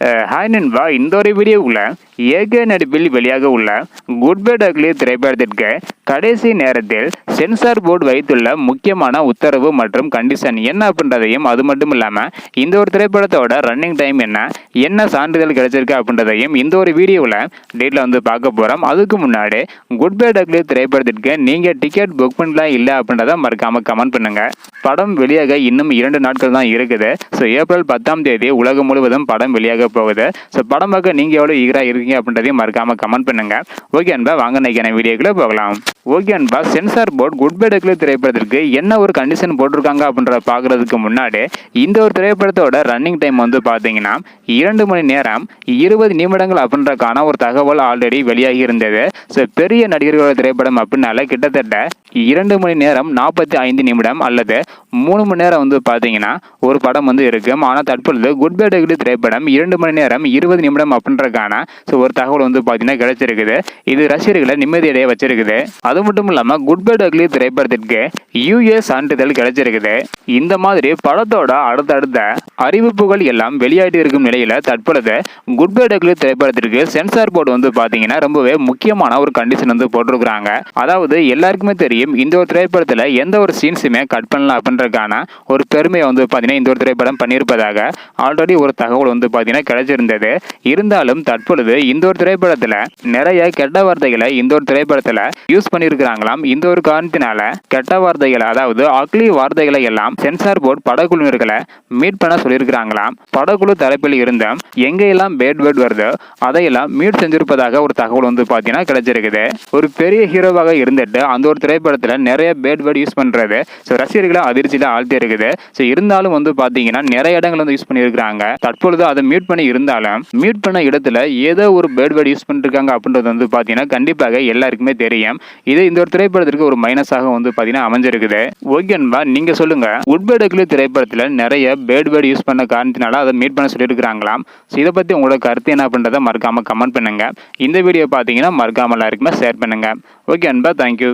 Hi நண்பா. இந்த ஒரு வீடியோவில் ஏகே நடிப்பில் வெளியாக உள்ள குட் பை டக்லி திரைப்படத்திற்கு கடைசி நேரத்தில் சென்சார் போர்டு வைத்துள்ள முக்கியமான உத்தரவு மற்றும் கண்டிஷன் என்ன அப்படின்றதையும் அது மட்டும் இல்லாமல் இந்த ஒரு திரைப்படத்தோட ரன்னிங் டைம் என்ன என்ன சான்றிதழ் கிடைச்சிருக்கு அப்படின்றதையும் இந்த ஒரு வீடியோவில் டேட்டில் வந்து பார்க்க போகிறோம் அதுக்கு முன்னாடி குட் பை டக்லி திரைப்படத்திற்கு நீங்கள் டிக்கெட் புக் பண்ணலாம் இல்லை அப்படின்றத மறக்காமல் கமெண்ட் பண்ணுங்கள் படம் வெளியாக இன்னும் இரண்டு நாட்கள் தான் இருக்குது. ஸோ ஏப்ரல் பத்தாம் தேதி உலகம் முழுவதும் படம் வெளியாக போகுது. ஸோ படம் பார்க்க நீங்கள் எவ்வளோ ஈகராக இருக்கீங்க அப்படின்றதையும் மறக்காமல் கமெண்ட் பண்ணுங்க. ஓகே அன்பா வாங்க நினைக்கிற வீடியோக்குள்ளே போகலாம். ஓகே அன்பா censor board Good Bad Ugly திரைப்படத்திற்கு என்ன ஒரு கண்டிஷன் போட்டிருக்காங்க அப்படின்றத பார்க்குறதுக்கு முன்னாடி இந்த ஒரு திரைப்படத்தோட ரன்னிங் டைம் வந்து பார்த்தீங்கன்னா இரண்டு மணி நேரம் இருபது நிமிடங்கள் அப்படின்றக்கான ஒரு தகவல் ஆல்ரெடி வெளியாகி இருந்தது. ஸோ பெரிய நடிகர்களோட திரைப்படம் அப்படின்னால கிட்டத்தட்ட இரண்டு மணி நேரம் நாற்பத்தி ஐந்து நிமிடம் அல்லது மூணு மணி நேரம் வந்து பார்த்தீங்கன்னா ஒரு படம் வந்து இருக்கும் ஆனால் தற்பொழுது குட் பை டெக்லி திரைப்படம் இரண்டு மணி நேரம் இருபது நிமிடம் அப்படின்றக்கான ஸோ ஒரு தகவல் வந்து பார்த்தீங்கன்னா கிடைச்சிருக்குது. இது ரசிகர்களை நிம்மதியடைய வச்சிருக்குது. அது அது மட்டும் இல்லாமல் குட் பை டெக்லி திரைப்படத்திற்கு யூஎஸ் சான்றிதழ் கிடைச்சிருக்குது. இந்த மாதிரி படத்தோட அடுத்தடுத்த அறிவிப்புகள் எல்லாம் வெளியாகிட்டு இருக்கும் நிலையில் தற்பொழுது குட் பை டெக்லி திரைப்படத்திற்கு சென்சார் போர்டு வந்து பார்த்தீங்கன்னா ரொம்பவே முக்கியமான ஒரு கண்டிஷன் வந்து போட்டிருக்கிறாங்க. அதாவது எல்லாருக்குமே தெரியும் இந்த ஒரு திரைப்படத்தில் எந்த ஒரு சீன்ஸுமே கட் பண்ணலாம் அப்படின்றதுக்கான ஒரு பெருமையை வந்து பார்த்தீங்கன்னா இந்த ஒரு திரைப்படம் பண்ணியிருப்பதாக ஆல்ரெடி ஒரு தகவல் வந்து பார்த்தீங்கன்னா கிடைச்சிருந்தது. இருந்தாலும் தற்பொழுது இந்த ஒரு திரைப்படத்தில் நிறைய கெட்ட வார்த்தைகளை இந்த ஒரு திரைப்படத்தில் யூஸ் பண்ணியிருக்கிறாங்களாம். இந்த ஒரு காரணத்தினால கெட்ட வார்த்தைகளை அதாவது அக்லி வார்த்தைகளை எல்லாம் சென்சார் போர்டு படக்குழுவினர்களை மீட் பண்ண சொல்லியிருக்கிறாங்களாம். படக்குழு தரப்பில் இருந்த எங்கெல்லாம் பேட் வேர்ட் வருதோ அதையெல்லாம் மியூட் செஞ்சிருப்பதாக ஒரு தகவல் வந்து பார்த்தீங்கன்னா கிடைச்சிருக்குது. ஒரு பெரிய ஹீரோவாக இருந்துட்டு அந்த ஒரு திரைப்படத்தில் நிறைய பேட் வேர்ட் யூஸ் பண்ணுறது ஸோ ரசிகர்களை அதிர்ச்சியில் ஆழ்த்தி இருக்குது ஸோ இருந்தாலும் வந்து பார்த்தீங்கன்னா நிறைய இடங்கள் வந்து யூஸ் பண்ணியிருக்கிறாங்க. தற்பொழுது அதை மியூட் பண்ணி இருந்தாலும் மியூட் பண்ண இடத்துல ஏதோ ஒரு பேட் வேர்ட் யூஸ் பண்ணிருக்காங்க அப்படின்றது வந்து பார்த்தீங்கன்னா கண்டிப்பாக எல்லாருக்குமே தெரியும். இது இந்த ஒரு திரைப்படத்திற்கு ஒரு மைனஸாக வந்து பார்த்தீங்கன்னா அமைஞ்சிருக்குது. ஓகேன்பா நீங்கள் சொல்லுங்க. உட்பேடக்குலி திரைப்படத்தில் நிறைய பேட் பேர்டு யூஸ் பண்ண காரணத்தினால அதை மீட் பண்ண சொல்லியிருக்கிறாங்களாம். ஸோ இதை பற்றி உங்களோட கருத்து என்ன அப்படின்றத மறக்காமல் கமெண்ட் பண்ணுங்க. இந்த வீடியோ பார்த்தீங்கன்னா மறக்காமல் எல்லாருக்குமே ஷேர் பண்ணுங்க. ஓகே அன்பா தேங்க்யூ